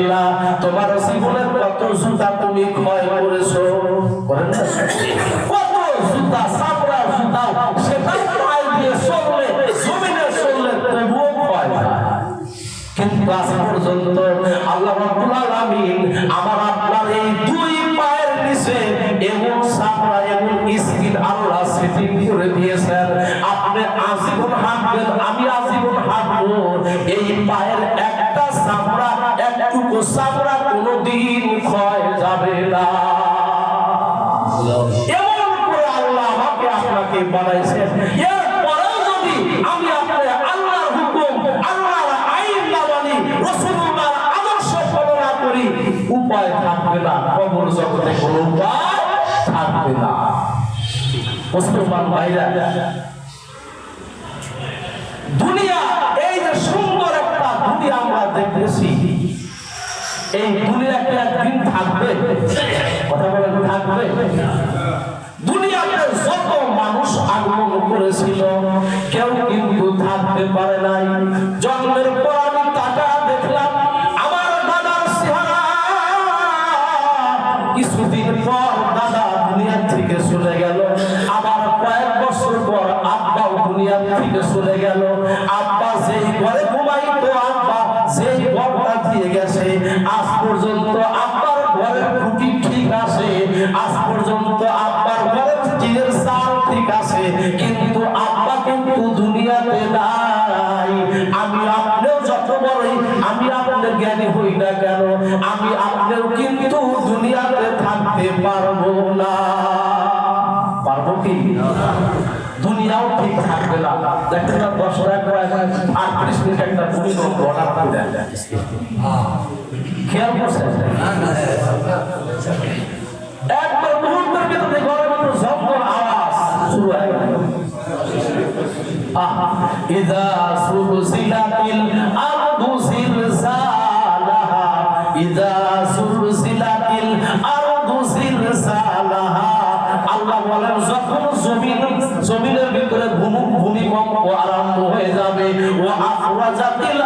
রাসূলুল্লাহ তোমার জীবনের কত জুতা তুমি ক্ষয় করেছ? কত জুতা সাপড়া জুতা, সেটা পায়ে দিয়ে চললে, জমিনে চললে তবুও ক্ষয় কিন্তু আজ পর্যন্ত আল্লাহ রাব্বুল আলামিন আমার আপনার এই দুই পায়ের নিচে এমন সাপড়া এমন স্কিন আল্লাহ সেটিং করে দিয়েছেন। আপনি আজীবন হাঁটবেন, আমি আজীবন হাঁটবো। এই পায়ের একটা সাপড়া সাপড়া কোনোদিন ক্ষয় যাবে না। এমন করে আল্লাহ আমাকে আপনাকে বানাইছেন। এরপরেও যদি আমি আপনার আল্লাহর হুকুম, আল্লাহর আদর্শ ফলো করি, উপায় থাকবে না। কবর উপায় থাকবে না। মুসলমান দুনিয়া, এই যে সুন্দর একটা দুনিয়া আমরা দেখতেছি। এই দুনিয়াতে একদিন থাকবে। খেয়াল করছেন একবার মুহূর্তের ভিতরে ঘরের ভিতরে জঙ্গল আওয়াজ শুরু হয়ে গেল إذا زلزلت الأرض زلزالها إذا زلزلت الأرض زلزالها আল্লাহ বলেন যখন জমিন জমিনের ভিতরে ভূমি ভূমিকম্প আরম্ভ হয়ে যাবে ও আখরাজাতিল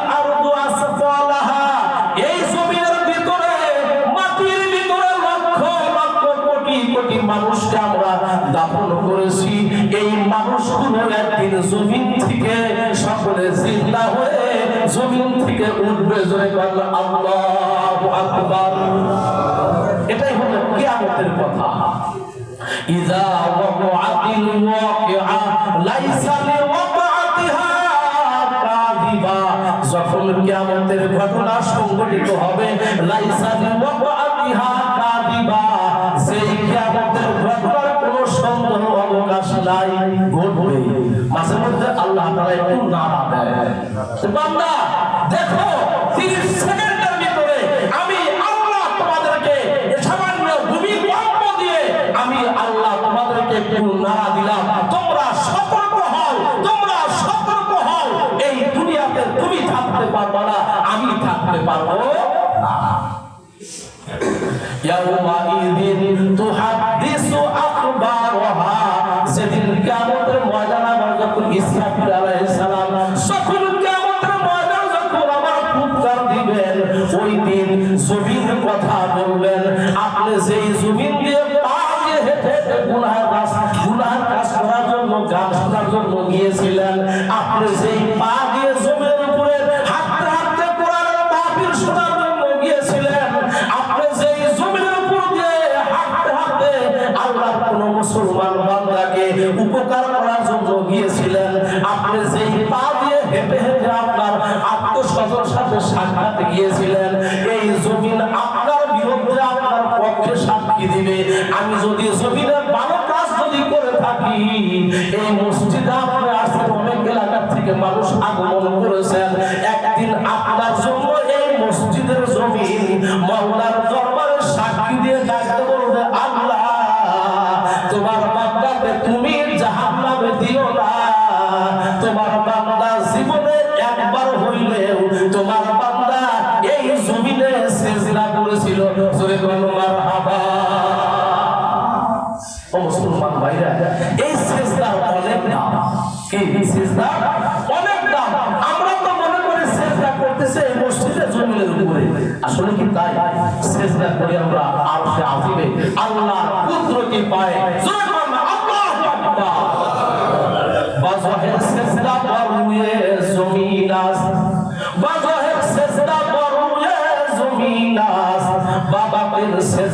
কোটি মানুষকে আমরা দাফন করেছি। এই মানুষগুলো একদিন জমিন থেকে সকলে জিন্দা হয়ে জমিন থেকে উঠবে। জোরে বলল আল্লাহু এটাই হলো কথা। লাইসা যখন কিয়ামতের ঘটনা সংঘটিত হবে, লাইসা লিওয়াকাতিহা একটু নাড়া দেয়। বান্দা, দেখো 30 সেকেন্ডের ভিতরে আমি আল্লাহ তোমাদেরকে সামান্য ভূমিকম্প দিয়ে আমি আল্লাহ তোমাদেরকে একটু নাড়া দিলাম। তোমরা সতর্ক হও, তোমরা সতর্ক হও। এই দুনিয়াতে তুমি থাকতে পারবে না, আমি থাকতে পারব না। ইয়াউমাইযিন তুহাদ্দিসু উপকার করার জন্য গিয়েছিলেন। আপনি যেই জোরে এই সেজদার অনেক দাম। কি করি কি আমরা আরশে আজিমে আল্লাহর কুদরতি পায় জোরে বলুন, আল্লাহু আকবার। বাজহের সেজদা পড়ুয়ে জমিনাস বাজহের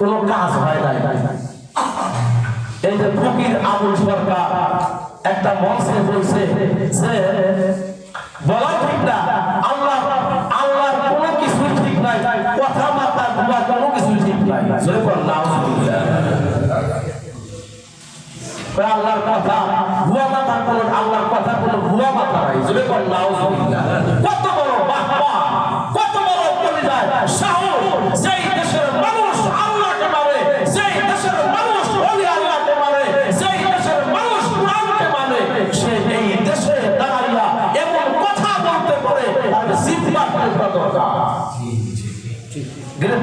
কোনো কাজ হয় নাই। এই যে ফকির আবুল সরকার একটা মঞ্চে বলছে যে, বলা ঠিক না, আল্লাহ, আল্লাহর কোনো কিছু ঠিক নাই কথা মাথা দুয়া কোনো কিছু ঠিক নাই। বল, নাউজুবিল্লাহ। কয়, আল্লাহর কথা, ভুয়া মাথা কোনো আল্লাহর কথা কোনো ভুয়া মাথা নাই। বল, নাউজুবিল্লাহ।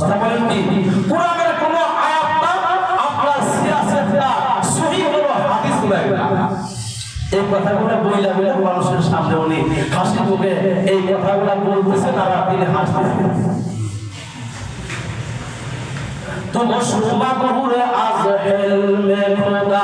কথা বলেন কি কোরআনের কোনো আয়াত না আপনার সিয়াসেত না সহি কোনো হাদিস না এই কথাগুলো বইলা বইলা মানুষের সামনে উনি হাসি মুখে এই কথাগুলো বলতেছেন আর তিনি হাসতেছেন तुम मुसलमान हुए आज हेल में खुदा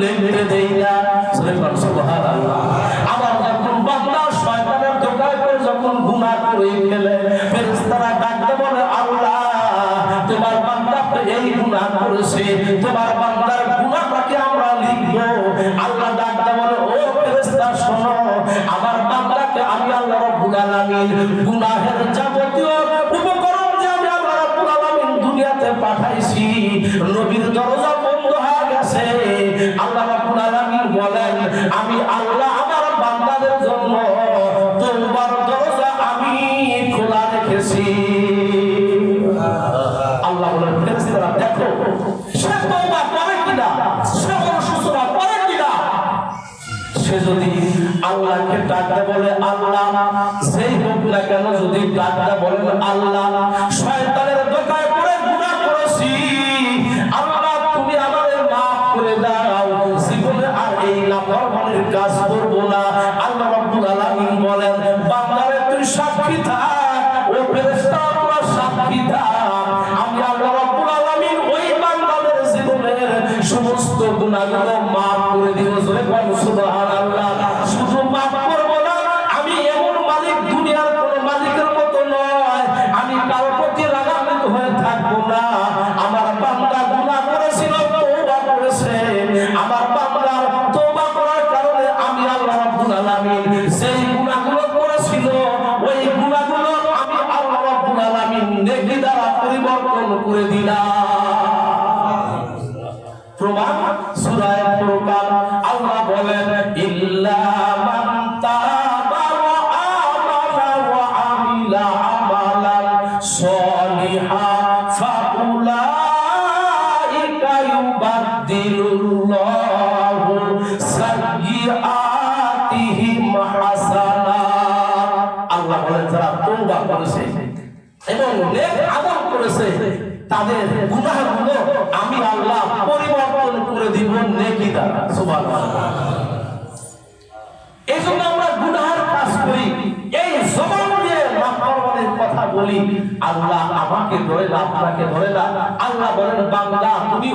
গুনাহ তোমার বান্দা এই গুনাহ করেছে, তোমার বান্দার গুনাহটাকে আমরা লিখব। আল্লাহ ডাকতে বলে, ও ফেরেশতা, শোনো, আমার বান্দাকে আমি আল্লাহ রাব্বুল আলামিন গুনাহের করে দিলাম। প্রমাণ সুরায় ফুরকান সুবহানাল্লাহ। এই জন্য আমরা কাজ করি। এই জবান দিয়ে কথা বলি। আল্লাহ আমাকে ধরে না আপনাকে ধরে না আল্লাহ বলেন, বান্দা, তুমি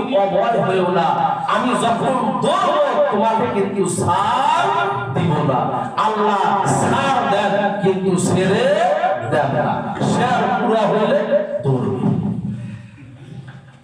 হয়েও না। আমি যখন ধরবো, তোমাকে কিন্তু সার দিব না। আল্লাহ সার দেন, কিন্তু ছেড়ে দেন না। পুরা হলে ধরবে।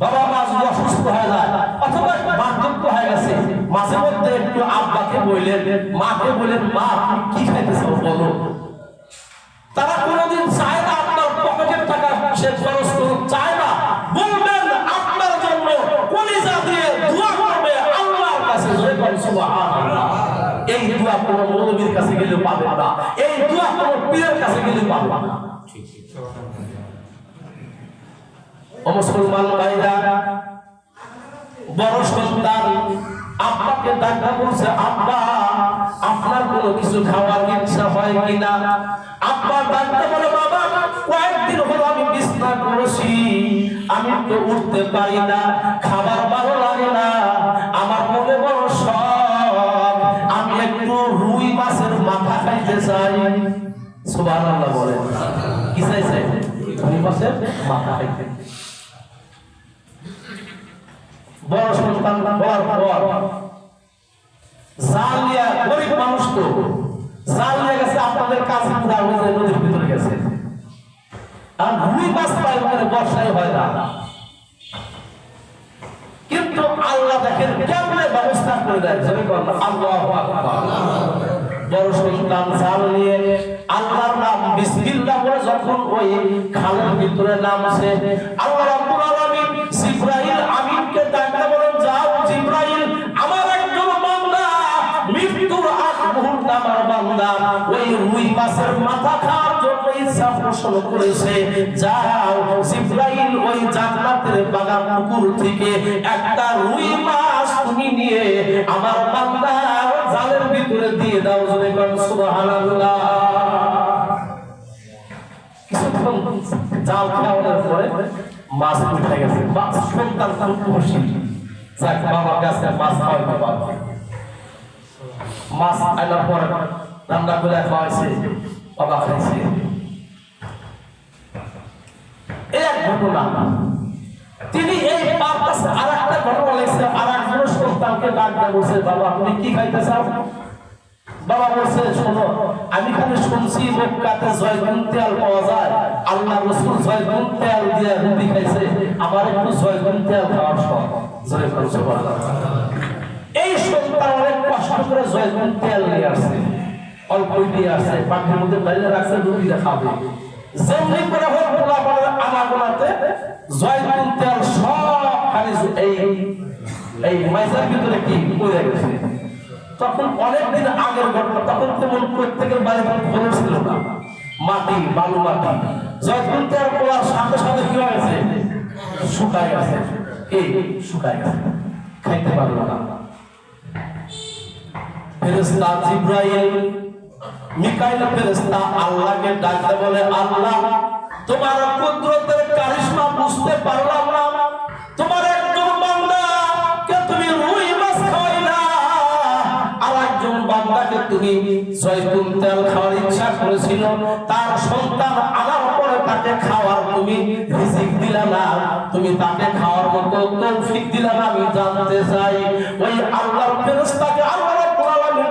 বাবা মা যদি অসুস্থ হয়ে যায়, অথবা বার্ধক্য হয়ে গেছে, মাঝে মধ্যে একটু আব্বাকে বললেন, মাকে বললেন, মা তুমি কি খাইতেছো বলো? তারা কোনোদিন চায় না আপনার পকেটের টাকা সে খরচ করুক, চায় না। বলবেন, আপনার জন্য কলিজা দিয়ে দোয়া করবে আল্লাহর কাছে। এই দোয়া কোনো মৌলবীর কাছে গেলে পাবেন না। এই দোয়া কোনো পীরের কাছে গেলে পাবেন না। ও মুসলমান ভাইরা, বড় সন্তান, আব্বাকে ডাকা বলছে আব্বা, আপনার কোনো কিছু খাওয়ার ইচ্ছা হয় কিনা? আব্বা ডাকতে বলে, বাবা, কয়েকদিন হলো আমি বিছনা করেছি, আমি তো উঠতে পারি না, খাবার ভালো লাগে না, আমার মনে বড় শখ, আমি একটু রুই মাছের মাথা খাইতে চাই। সুবহানাল্লাহ বলেন। কি চাইছে? রুই মাছের মাথা খাইতে। বড় সন্তান বলার পর গরিব মানুষ তো। গেছে, আপনাদের কাছে পুরা ওই যে নদীর ভিতরে গেছে। আর পায় ওখানে বর্ষায় হয় না। কিন্তু আল্লাহ দেখেন কেমনে ব্যবস্থা করে দেয় জমি আল্লাহ বড় সন্তান জাল নিয়ে আল্লাহর নাম বিসমিল্লাহ বলে যখন ওই খালের ভিতরে নামছে, আল্লাহ জিব্রাইল মৃত্যুর আগ মুহূর্তে আমার বান্দা। ওই রুই মাছের মাথা খাওয়ার জন্য ইচ্ছা পোষণ করেছে। যাও, জিব্রাইল ওই জান্নাতের বাগান পুকুর থেকে একটা রুই মাছ তুমি নিয়ে আমার বান্দা জালের ভিতরে দিয়ে দাও জোরে কোন, সুবহানাল্লাহ। জাল খাওয়ানোর পরে মাছ উঠে গেছে। মাছ সন্তান খুশি। যাক, বাবার কাছে মাছ খাওয়াইতে পারবে মাছ আনার পর রান্না করে খাওয়াইছে বাবা খাইছে এই এক ঘটনা। তিনি এই পারপাস আর একটা ঘটনা লিখছে আর এক পুরুষ সন্তানকে ডাক দিয়ে বলছে, বাবা, আপনি কি খাইতে চাও বাবা বলছে, শোনো, আমি খালি শুনছি মক্কাতে জয়গুন তেল পাওয়া যায়। আল্লাহ রসুল জয়গুন তেল দিয়ে রুটি খাইছে। আমার একটু জয়গুন তেল খাওয়ার শখ। জয় করো সুবহানাল্লাহ। এই সন্তান কষ্ট করে জয়গুন তেল নিয়ে আসছে অল্প দিয়ে পাখির মধ্যে বাইরে রাখছে খাবে। করে হোক জয়গুন তেল সব খালি এই এই মাইজার ভিতরে কি? পড়ে গেছে। তখন অনেকদিন আগের ঘটনা, তখন তেমন প্রত্যেকের ফলন ছিল না। মাটি, বালু মাটি। যখন তার পড়ার সাথে সাথে কি হয়েছে? শুকায় গেছে। এই শুকায় গেছে। খাইতে পারল না। ফেরেশতা জিব্রাইল, মিকাইল ফেরেশতা আল্লাহকে ডাকতে বলে, আল্লাহ, তোমার কুদরতের কারিশমা বুঝতে পারলাম না। তোমার একজন বান্দা কে তুমি রুই মাছ খাওয়াইলা, আর একজন বান্দাকে তুমি জয়তুন তেল খাওয়ার ইচ্ছা করেছিল। তার সন্তান আনার পরে তাকে খাওয়ার তুমি রিজিক দিলা না। তুমি তাকে খাওয়ার মতো তৌফিক দিলা না, আমি জানতে চাই। ওই আল্লাহর ফেরেশতাকে আল্লাহ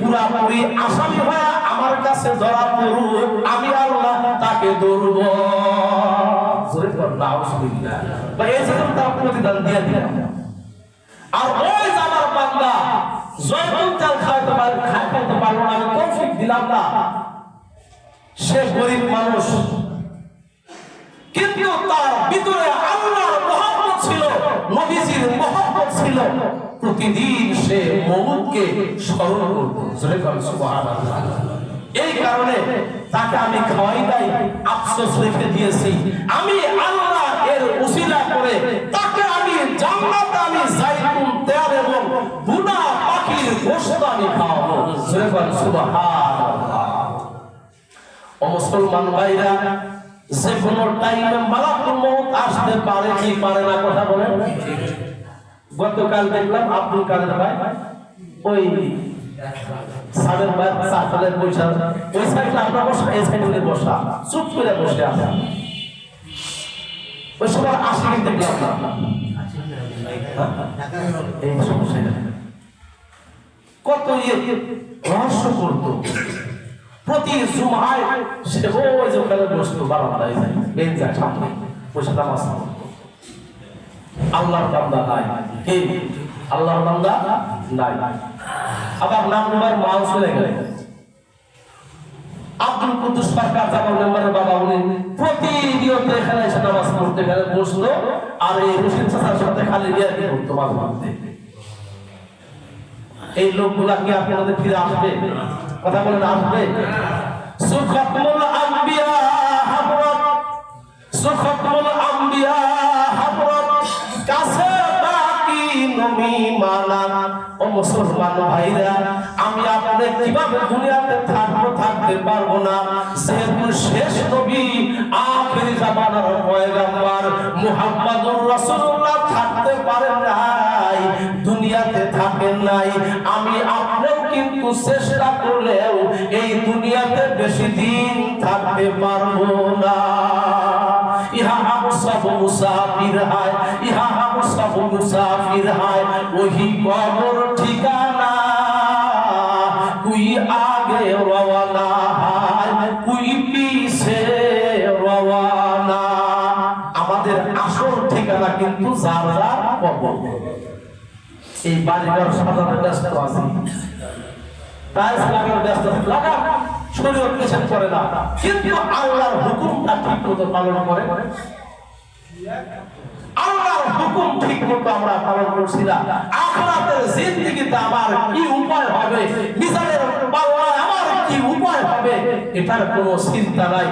পুরাপুরি আসামি হয়ে আমার কাছে ধরা পড়ুক, আমি আল্লাহ তাকে ধরব। আর ওই যে আমার বান্দা, জয়তুল তেল খাইতে পার, খাইতে পারল না, আমি তৌফিক দিলাম না। সে গরিব মানুষ। কিন্তু তার ভিতরে আল্লাহর মহব্বত ছিল, নবীজির মহব্বত ছিল। প্রতিদিন সে মৌতকে স্মরণ করত জোরে কর এই কারণে তাকে আমি খাওয়াই নাই আফসোস রেখে দিয়েছি। আমি আল্লাহ এর উসিলা করে তাকে আমি জান্নাতে আমি তেল এবং পাখির গোশত আমি খাওয়াবো। সুবহানাল্লাহ। ও মুসলমান ভাইরা, যে কোনো টাইমে মালাকুল আসতে পারে কি পারে না, কথা বলেন। গতকাল দেখলাম আব্দুল কাদের ভাই ওই সাদের ভাই, সাদের বসা ওই সাইডে আমরা বসা, এই সাইডে বসা। চুপ করে বসে আছে ওই সময় আসি দেখলাম না। এই সমস্যা কত ইয়ে রহস্য করতো। প্রতি জুমায় সে ওই যে ওখানে বসতো, বারান্দায় যায়। বেঞ্চার সামনে, বসে নামাজ পড়তো। আল্লাহর বান্দা নাই। কে? আল্লাহর বান্দা নাই। আবার নাম নম্বর মাও চলে গেলে। আব্দুল কুদ্দুস সরকার জামাল মেম্বারের বাবা, উনি প্রতিনিয়ত এখানে এসে নামাজ পড়তে এখানে বসল, আর এই রশিদ চাচার সাথে খালি গিয়ে কি করতো মাঝে এই লোকগুলা কি আপনাদের ফিরে আসবে? কথা বলেন, আসবে? সুখতুল আম্বিয়া সুখতুল আম্বিয়া মানা। ও মুসলমান ভাইরা, আমি আপনি কীভাবে দুনিয়াতে থাকব, থাকতে পারব না? যেহেতু শেষ নবী, আখির জামানার পয়গাম্বর মুহাম্মাদুর রাসূলুল্লাহ থাকতে পারেন নাই, দুনিয়াতে থাকেন নাই। আমি আপনিও কিন্তু চেষ্টা করলেও এই দুনিয়াতে বেশি দিন থাকতে পারব না। ইহা সব মুসাফির হায়, ইহা সব মুসাফির হায়, ওহি কবর ঠিকানা। কুই আগে রওয়ানা হায় কুই পিছে রওয়ানা। আমাদের আসল ঠিকানা কিন্তু যার যার কবর। এই বাড়িঘর সাজানো ব্যস্ত আছে। টাইলস লাগানো ব্যস্ত লাগা শরীর নিষেধ করে না কিন্তু আল্লাহর হুকুমটা ঠিক মতো পালন করে। আল্লাহর হুকুম ঠিক মতো আমরা পালন করছি না। আখরাতের জিন্দিগিতে আমার কি উপায় হবে? মিজানের পাল্লায় আমার কি উপায় হবে? এটার কোনো চিন্তা নাই।